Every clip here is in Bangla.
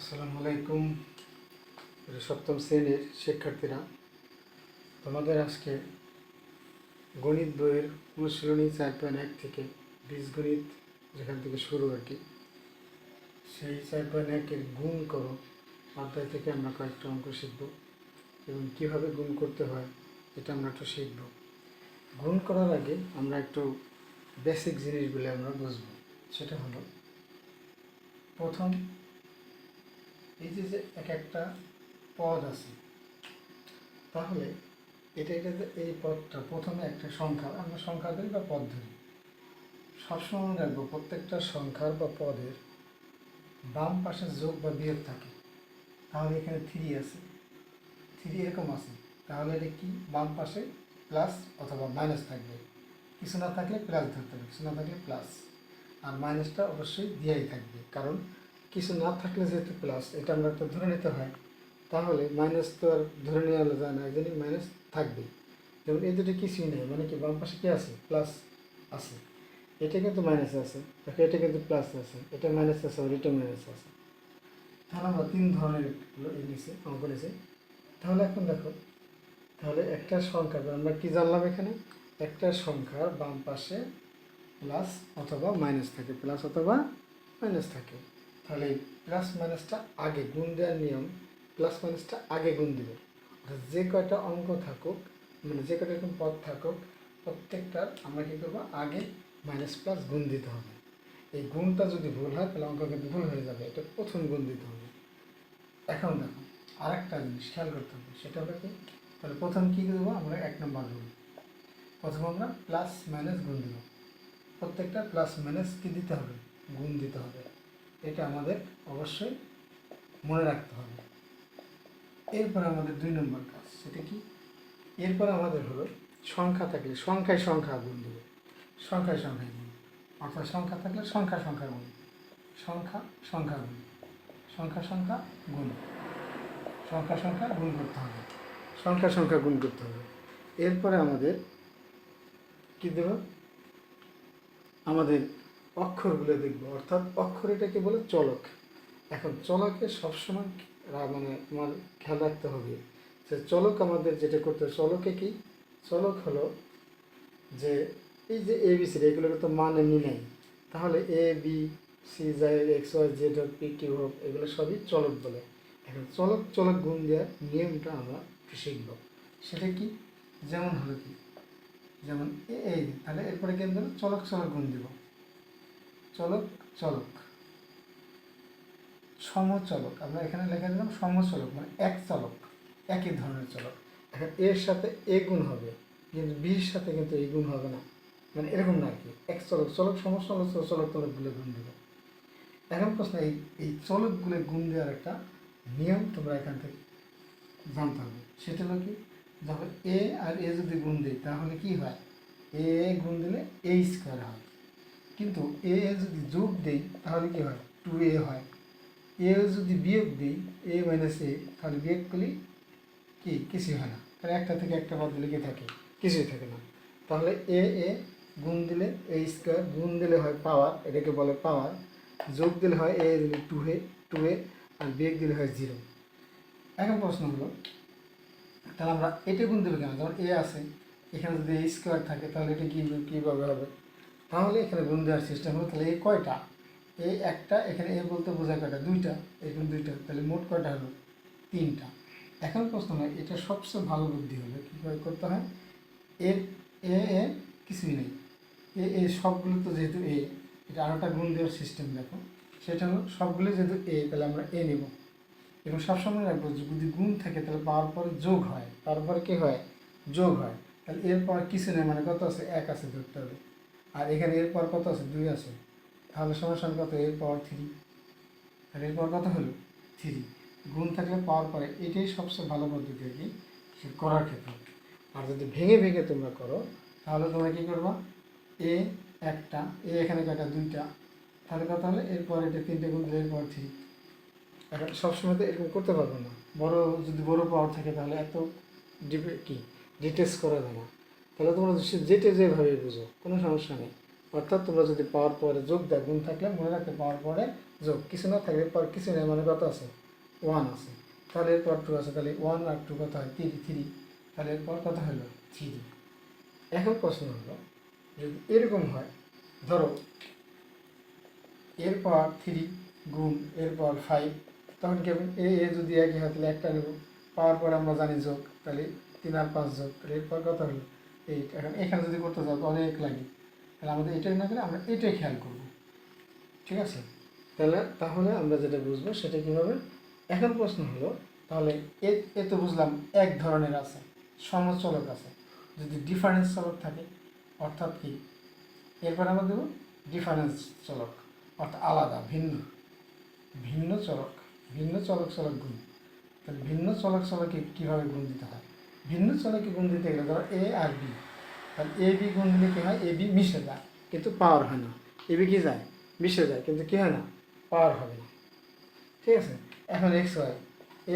আসসালামু আলাইকুম। সপ্তম শ্রেণির শিক্ষার্থীরা, তোমাদের আজকে গণিত বইয়ের অনুশীলনী চার পয়েন্ট এক থেকে বীজগণিত যেখান থেকে শুরু আর কি, সেই চার পয়েন্ট একের গুণ করো। অধ্যায় থেকে আমরা কয়েকটা অঙ্ক শিখব এবং কীভাবে গুণ করতে হয় এটা আমরা একটু শিখব। গুণ করার আগে আমরা একটু বেসিক জিনিসগুলো আমরা বুঝব। সেটা হলো, প্রথম এই যে যে এক একটা পদ আছে, তাহলে এটা এটা এই পদটা প্রথমে একটা সংখ্যা, আমরা সংখ্যা ধরি বা পদ ধরি। সবসময় মনে রাখব প্রত্যেকটা সংখ্যার বা পদের বাম পাশে যোগ বা বিয়োগ থাকে। তাহলে এখানে থ্রি আছে। থ্রি এরকম আছে। তাহলে এটা কি? বাম পাশে প্লাস অথবা মাইনাস থাকবে। কিছু না থাকলে প্লাস ধরতে হবে, কিছু না থাকলে প্লাস আর মাইনাসটা অবশ্যই দিয়াই থাকবে। কারণ কিছু না থাকলে যেহেতু প্লাস এটা আমরা একটা ধরে নিতে হয়, তাহলে মাইনাস তো আর ধরে নেওয়া যায় না একজনই মাইনাস থাকবে। যেমন এই দুটো কিছুই নেই মানে কি বাম পাশে কি আছে? প্লাস আছে। এটা কিন্তু মাইনাস আছে, দেখো এটা কিন্তু প্লাস আছে, এটা মাইনাস আছে আর এটা মাইনাস আছে। তাহলে আমরা তিন ধরনের নিচে অঙ্ক তাহলে এখন দেখো, তাহলে একটা সংখ্যা আমরা কি জানলাম এখানে? একটা সংখ্যার বাম পাশে প্লাস অথবা মাইনাস থাকে প্লাস অথবা মাইনাস থাকে। তাহলে এই প্লাস মাইনাসটা আগে গুণ দেওয়ার নিয়ম প্লাস মাইনাসটা আগে গুণ দিবে। অর্থাৎ যে কয়টা অঙ্ক থাকুক মানে যে কয়টা এরকম পদ থাকুক, প্রত্যেকটার আমরা কী করব? আগে মাইনাস প্লাস গুণ দিতে হবে। এই গুণটা যদি ভুল হয়, তাহলে অঙ্ক কিন্তু ভুল হয়ে যাবে। এটা প্রথম গুণ দিতে হবে। এখন দেখো, আরেকটা জিনিস খেয়াল করতে হবে, সেটা হলো কি? তাহলে প্রথম কী দেবো? আমরা এক নম্বর রুল প্রথম আমরা প্লাস মাইনাস গুণ দেব। প্রত্যেকটা প্লাস মাইনাস কী দিতে হবে? গুণ দিতে হবে। এটা আমাদের অবশ্যই মনে রাখতে হবে। এরপর আমাদের দুই নম্বর কাজ, সেটা কি? এরপর আমাদের হলো সংখ্যা থাকলে সংখ্যায় সংখ্যা গুণ দেবে। সংখ্যায় সংখ্যায় গুণ। অর্থাৎ সংখ্যা থাকলে সংখ্যা সংখ্যা গুণ। সংখ্যা সংখ্যা গুণ। সংখ্যা সংখ্যা গুণ। সংখ্যা সংখ্যা গুণ করতে হবে। সংখ্যা সংখ্যা গুণ করতে হবে। এরপরে আমাদের কী দেব? আমাদের অক্ষরগুলো দেখব। অর্থাৎ অক্ষর এটাকে বলে চলক। এখন চলকে সবসময় মানে আমার খেয়াল রাখতে হবে যে চলক আমাদের যেটা করতে হবে, চলকে কি? চলক হলো যে এই যে এ বি সি এগুলোকে তো মান এমনি নেই। তাহলে এ বি সি যাই এক্স ওয়াই জেড হোক পি কিউ হোক এগুলো সবই চলক বলে। এখন চলক চলক গুণ দেওয়ার নিয়মটা আমরা শিখব। সেটা কি? যেমন হলো কি? যেমন এই তাহলে এরপরে কেন দেবো চলক চলক গুণ দিব। চলক চলক। সমচলক, আমরা এখানে লেখা দিলাম সমচলক মানে এক চলক, একই ধরনের চলক। এখন এর সাথে এ গুণ হবে, কিন্তু বির সাথে কিন্তু এই গুণ হবে না। মানে এরকম না কি, এক চলক চলক সমচলক, চলক চলকগুলো গুণ দেবে। এখন প্রশ্ন এই এই চলকগুলো গুণ দেওয়ার একটা নিয়ম তোমরা এখান থেকে জানতে হবে। সেটা হলো কি, যখন এ আর এ যদি গুণ দিই, তাহলে কি হয়? এ গুণ দিলে এ স্কোয়ার হয়। কিন্তু এ এ যদি যোগ দেই, তাহলে কি হয়? টু এ হয়। এ যদি বিয়োগ দিই এ মাইনাস এ তাহলে বিয়োগ করলে কি? কিছুই হয় না। তাহলে একটা থেকে একটা দিলে কি থাকে? কিছুই থাকে না। তাহলে এ এ গুণ দিলে এ স্কোয়ার গুণ দিলে হয় পাওয়ার এটাকে বলে পাওয়ার যোগ দিলে হয় এ দিলে টু এ টু এ আর বিয়োগ দিলে হয় জিরো এখন প্রশ্ন হলো, তাহলে আমরা এটা গুণ দেবো কেন? যেমন এ আছে, এখানে যদি এ স্কোয়ার থাকে, তাহলে এটা কী, কীভাবে হবে? তাহলে এখানে গুণ দেওয়ার সিস্টেম হলো তাহলে এই কয়টা? এই একটা, এখানে এ বলতে বোঝায় কয়টা? দুইটা। এখানে দুইটা, তাহলে মোট কয়টা হলো? তিনটা। এখন প্রশ্ন হয়, এটা সবচেয়ে ভালো বুদ্ধি হলো কীভাবে করতে হয়? এর, এ এ কিছুই নেই। এ এ সবগুলো তো যেহেতু এ, এটা আরোটা গুণ দেওয়ার সিস্টেম দেখো। সেটা হলো, সবগুলো যেহেতু এ, তাহলে আমরা এ নেব। এবং সবসময় রাখব যদি গুণ থাকে, তাহলে পাওয়ার পরে যোগ হয়। তারপরে কি হয়? যোগ হয়। তাহলে এরপর কিছু নেই মানে কত আছে? এক আছে ধরতে হবে। আর এখানে এরপর কত আছে? দুই আছে। তাহলে সমস্যা কত? এর পাওয়ার থ্রি আর এরপর কত হলো? থ্রি গুণ থাকলে পাওয়ার পরে এটাই সবচেয়ে ভালো পদ্ধতি আর কি করার ক্ষেত্রে। আর যদি ভেঙে ভেঙে তোমরা করো, তাহলে তোমরা কী করবা? এ একটা, এ এখানে কয়টা? দুইটা। তাহলে কত হলে? এরপর এটা তিনটে গুণ দিলে এরপর থ্রি এখন সবসময় তো এরকম করতে পারব না। বড়, যদি বড় পাওয়ার থাকে তাহলে এত ডিপে কি? ডিটেলস করা না। তাহলে তোমরা যেটা যেভাবে বুঝো, কোনো সমস্যা নেই। অর্থাৎ তোমরা যদি পাওয়ার পরে যোগ দেয়, গুণ থাকলে মনে রাখতে পাওয়ার পরে যোগ। কিছু না থাকলে পর কিছু নেই মানে কত আছে? ওয়ান আছে। তাহলে এরপর টু আছে, তাহলে ওয়ান আর টু কত হয়? থ্রি থ্রি তাহলে এরপর কত হলো? থ্রি এখন প্রশ্ন হলো, যদি এরকম হয়, ধরো এরপর থ্রি গুণ, এরপর ফাইভ তখন কেমন এ এ যদি একই হয়, তাহলে একটা নেব। পাওয়ার পরে আমরা জানি যোগ, তাহলে তিন আর পাঁচ যোগ, তাহলে এরপর কত হলো? এইট এখন এখানে যদি করতে যাও অনেক লাগে। তাহলে আমাদের এটাই না করে আমরা এটাই খেয়াল করব। ঠিক আছে? তাহলে তাহলে আমরা যেটা বুঝব সেটা কীভাবে এখন প্রশ্ন হলো তাহলে এ এ তো বুঝলাম এক ধরনের আছে সমচলক আছে। যদি ডিফারেন্স চলক থাকে অর্থাৎ কি? এরপর আমরা দেবো ডিফারেন্স চলক অর্থাৎ আলাদা ভিন্ন। ভিন্ন চলক ভিন্ন চলক চলক গুণ। তাহলে ভিন্ন চলক চলকে কীভাবে গুণ দিতে হয়? ভিন্ন চলকে গুণ দিতে গেলে ধরো এ আর বি তাহলে এ বি গুণ দিলে কী হয়? এ বি মিশে যায়। কিন্তু পাওয়ার হয় না। এ বি কি যায়? মিশে যায়। কিন্তু কী হয় না? পাওয়ার হবে না। ঠিক আছে? এখন X Y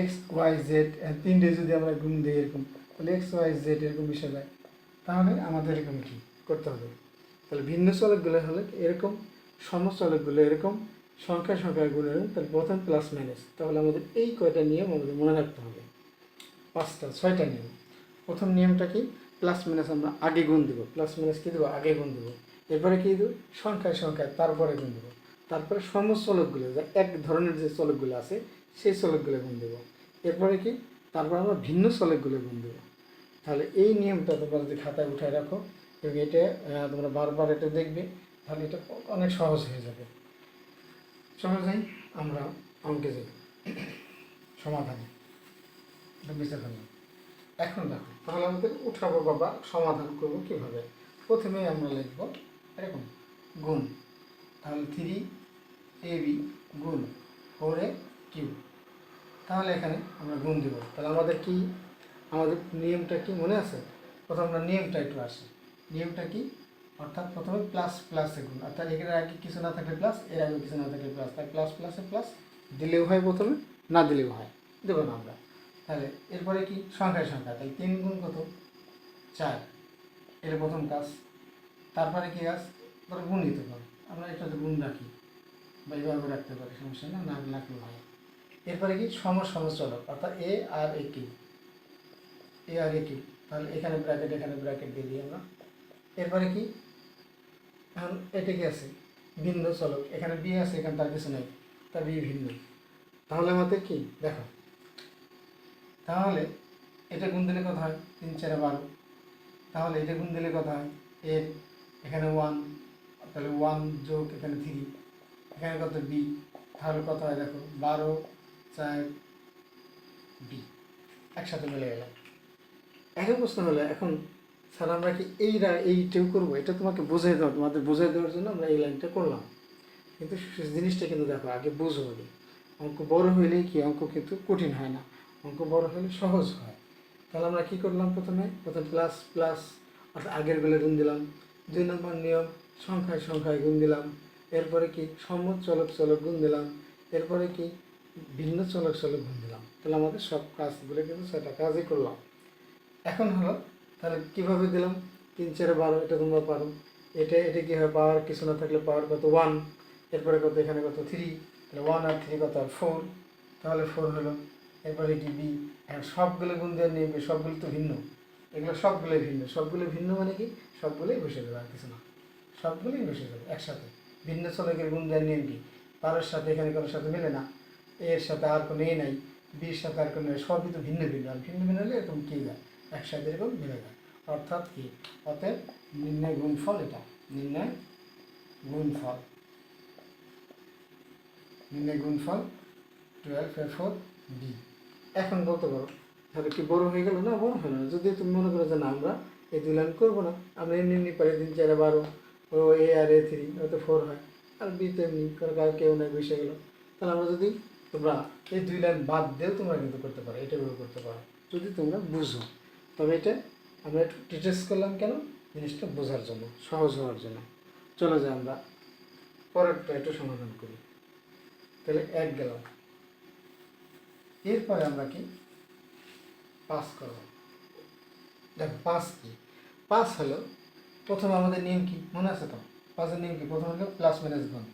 X Y Z তিনটে যদি আমরা গুণ দিই এরকম, তাহলে এক্স ওয়াই জেড এরকম মিশে যায়। তাহলে আমাদের এরকম কি করতে হবে? তাহলে ভিন্ন চলকগুলো হলে এরকম সমচলকগুলো এরকম, সংখ্যা সংখ্যাগুলো এরকম, তাহলে প্রথম প্লাস মাইনাস তাহলে আমাদের এই কয়টা নিয়ম আমাদের মনে রাখতে হবে। পাঁচটা, ছয়টা নিয়ম। প্রথম নিয়মটা কি? প্লাস মাইনাস আমরা আগে গুণ দেবো। প্লাস মাইনাস কী দেবো? আগে গুণ দেবো। এরপরে কী দেবো? সংখ্যায় সংখ্যায় তারপরে গুণ দেবো। তারপরে সমচলকগুলো, যা এক ধরনের যে চলকগুলো আছে, সেই চলকগুলো গুণ দেবো। এরপরে কি? তারপর আমরা ভিন্ন চলকগুলো গুণ দেবো। তাহলে এই নিয়মটা তোমরা যদি খাতায় উঠায় রাখো, এবং এটা তোমরা বারবার এটা দেখবে, তাহলে এটা অনেক সহজ হয়ে যাবে। যাই, আমরা অঙ্কে যাই। সমাধানে। এটা বুঝতে পারলাম এখন দেখো তাহলে আমাদের উঠাবো বাবা, সমাধান করব কীভাবে? প্রথমে আমরা লিখব এরকম, গুণ। তাহলে থ্রি এ বি গুণ ফোর এ কিউ তাহলে এখানে আমরা গুণ দেবো। তাহলে আমাদের কি, আমাদের নিয়মটা কি মনে আছে? প্রথম আমরা নিয়মটা একটু আসি। নিয়মটা কি? অর্থাৎ প্রথমে প্লাস প্লাসে গুণ। অর্থাৎ এখানে আগে কিছু না থাকলে প্লাস এর আগে কিছু না থাকলে প্লাস তাই প্লাস প্লাসে প্লাস দিলেও হয় প্রথমে, না দিলেও হয়। দেবো না আমরা। তাহলে এরপরে কি? সংখ্যায় সংখ্যা। তাহলে তিন গুণ কত? চার। এটা প্রথম কাজ। তারপরে কি কাজ? ধরো গুণ নিতে পারে। আমরা এটাতে গুণ রাখি বা এইভাবে রাখতে পারি, সমস্যা না না রাখলেও হয় এরপরে কি? সম সমচলক অর্থাৎ এ আর এ কি। এ আর এ কি। তাহলে এখানে ব্র্যাকেট এখানে ব্র্যাকেট দিয়ে দিই আমরা। এরপরে কি? এখন এটা কি আছে? ভিন্ন চলক। এখানে বি আছে, এখানে তার কিছু নেই। তা বি ভিন্ন। তাহলে আমাদের কি? দেখো তাহলে এটা গুণ দিলে কত হয়? তিন চারে বারো। তাহলে এটা গুণ দিলে কত হয়? এর এখানে ওয়ান তাহলে ওয়ান যোগ এখানে থ্রি এখানে কত বি তাহলে কত হয় দেখো? বারো, চার বি একসাথে মিলে গেল। এখন প্রশ্ন হলো, এখন স্যার আমরা কি এই এইটাও করব? এটা তোমাকে বোঝাই দেওয়া, তোমাদের বোঝাই দেওয়ার জন্য আমরা এই লাইনটা করলাম। কিন্তু জিনিসটা কিন্তু দেখো, আগে বুঝো অঙ্ক বড় হইলেই কি? অঙ্ক কিন্তু কঠিন হয় না। অঙ্ক বড় হলে সহজ হয়। তাহলে আমরা কি করলাম প্রথমে? প্রথমে প্লাস প্লাস অর্থাৎ আগের বেলে গুণ দিলাম। দুই নম্বর নিয়ম, সংখ্যায় সংখ্যায় গুণ দিলাম। এরপরে কি সম্মত চলক চলক গুণ দিলাম। এরপরে কি ভিন্ন চলক চলক গুণ দিলাম। তাহলে আমাদের সব কাজগুলো কিন্তু সেটা কাজই করলাম। এখন হলো, তাহলে কীভাবে দিলাম? তিন চারে বারো, এটা তোমরা পারো। এটা এটা কি হয়? পাওয়ার কিছু না থাকলে পাওয়ার কত? ওয়ান এরপরে কত? এখানে কত? থ্রি তাহলে ওয়ান আর থ্রি কত? আর ফোর তাহলে ফোর হলো এরপরে বি এখন সবগুলো গুণ দেওয়ার নিয়ম সবগুলো তো ভিন্ন। এগুলো সবগুলোই ভিন্ন। সবগুলো ভিন্ন মানে কি? সবগুলোই বসে যাবে আর কিছু না। সবগুলোই বসে যাবে একসাথে। ভিন্ন চলকের গুণ দেওয়ার নিয়ম কি? বারোর সাথে এখানে কারোর সাথে মেলে না। এর সাথে আর কোনো এ নাই। বির সাথে আর কোনো সবই তো ভিন্ন ভিন্ন। আর ভিন্ন ভিন্ন হলে এরকম কী যায়? একসাথে এরকম মিলে যায়। অর্থাৎ কি? অতএব নির্ণয় গুণফল এটা। নির্ণয় গুণফল। নির্ণয় গুণফল টুয়েলভ এ ফোর বি। এখন বলতে পারো, তাহলে কি বড় হয়ে গেল? না, বড় হলো না। যদি তুমি মনে করো যে না, আমরা এই দুই লাইন করব না, আমরা এমনি এমনি পারি তিন চারে বারো, ও এ আর এ থ্রি হয়তো ফোর হয়। আর বি তো এমনি কারও কারও কেউ নাই, বসে গেলো। তাহলে আমরা যদি তোমরা এই দুই লাইন বাদ দিয়েও তোমরা কিন্তু করতে পারো, এটা করতে পারো। যদি তোমরা বুঝো, তবে এটা আমরা একটু ডিটেলস করলাম কেন? জিনিসটা বোঝার জন্য, সহজ হওয়ার জন্য। চলো যে আমরা পরেরটা একটু সমাধান করি। তাহলে এক গেল এরপরে আমরা কি? পাস করব। দেখো, পাস কি? পাস হলো প্রথমে আমাদের নিয়ম কি? মনে আছে তো? পাঁচের নিয়ম কি? প্রথম হলো প্লাস মাইনাস গুণ।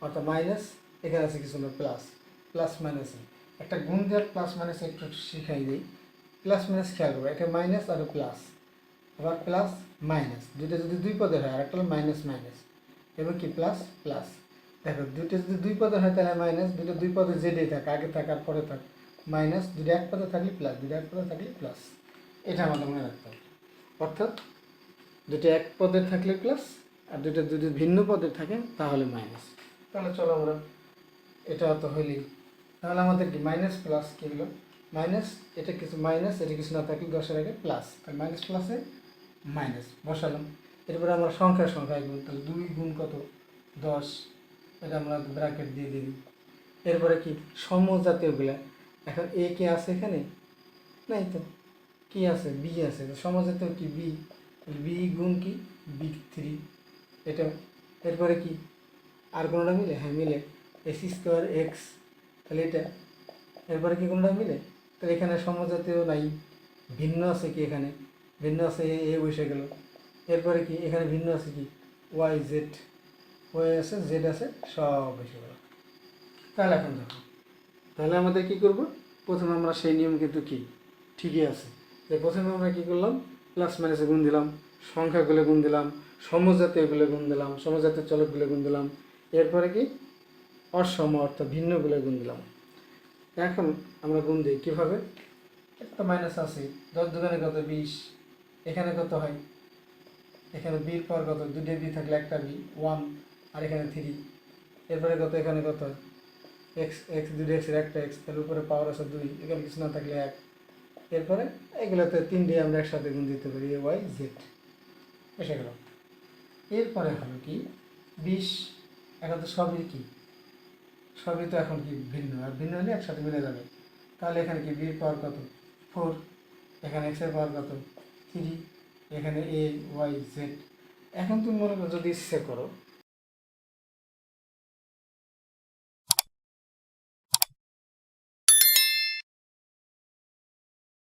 অর্থাৎ মাইনাস এখানে আছে কিছু না প্লাস প্লাস মাইনাস একটা গুণ দেওয়ার প্লাস মাইনাস একটু শিখাই দিই। প্লাস মাইনাস খেয়াল করব একটা মাইনাস আর প্লাস আবার প্লাস মাইনাস দুইটা যদি দুই পদের হয় আর একটা হলো মাইনাস মাইনাস এবং কি? প্লাস প্লাস দেখো, দুইটা যদি দুই পদের হয়, তাহলে মাইনাস দুটো দুই পদে যেটাই থাকে, আগে থাক আর পরে থাক। মাইনাস দুটো এক পদে থাকলে প্লাস দুটো এক পদে থাকলে প্লাস এটা আমাদের মনে রাখতে হবে। অর্থাৎ দুটো এক পদের থাকলে প্লাস আর দুটো যদি ভিন্ন পদের থাকে, তাহলে মাইনাস তাহলে চলো আমরা এটা তো হইলেই। তাহলে আমাদের কি মাইনাস প্লাস কী হলো? মাইনাস এটা কিছু মাইনাস এটা কিছু না থাকলে দশের আগে প্লাস তাহলে মাইনাস প্লাসে মাইনাস বসালাম। এরপরে আমরা সংখ্যা সংখ্যায় গুণ তাহলে দুই গুণ কত? দশ। এটা আমরা ব্র্যাকেট দিয়ে দিই। এরপরে কি? সমজাতীয়গুলা। এখন এ কে আছে এখানে? নাই তো। কি আছে? বি আছে। তো সমজাতীয় কি বি? বি গুণ কি? B three. এটা এরপরে কি? আর কোনোটা মিলে? হ্যাঁ মিলে। S square X. তাহলে এটা। এরপরে কি কোনোটা মিলে? তাহলে এখানে সমজাতীয় নাই। ভিন্ন আছে কি এখানে? ভিন্ন আছে এ বসে গেল। এরপরে কি? এখানে ভিন্ন আছে কি? Y Z. ওয়াই আছে, জেড আছে, সব বসে গেল। তাহলে এখন দেখো। তাহলে আমাদের কি করব? প্রথমে আমরা সেই নিয়ম কিন্তু কি? ঠিকই আছে। যে প্রথমে আমরা কি করলাম? প্লাস মাইনাসে গুণ দিলাম, সংখ্যাগুলো গুণ দিলাম, সমজাতীয়গুলো গুণ দিলাম, সমজাতীয় চলকগুলো গুণ দিলাম। এরপরে কি? অসম অর্থাৎ ভিন্নগুলো গুণ দিলাম। এখন আমরা গুণ দিই কীভাবে? একটা মাইনাস আছে দশ দোকানে কত? বিশ। এখানে কত হয়? এখানে বির পর কত? দুটো বি থাকলে একটা বি ওয়ান আর এখানে থ্রি এরপরে কত? এখানে কত? এক্স এক্স দুটো এক্সের একটা এক্স তাহলে উপরে পাওয়ার আছে দুই, এখানে কিছু না থাকলে এক। এরপরে এগুলোতে তিনটে আমরা একসাথে গুণ দিতে পারি এ ওয়াই জেড এসে গেল। এরপরে হলো কি? বিশ, এখন তো সবই কি? সবই তো এখন কি ভিন্ন? আর ভিন্ন হলে একসাথে মিলে যাবে। তাহলে এখানে কি বির পাওয়ার কত? ফোর এখানে এক্সের পাওয়ার কত? থ্রি এখানে এ ওয়াই জেড এখন তুমি মনে করো যদি ইচ্ছে করো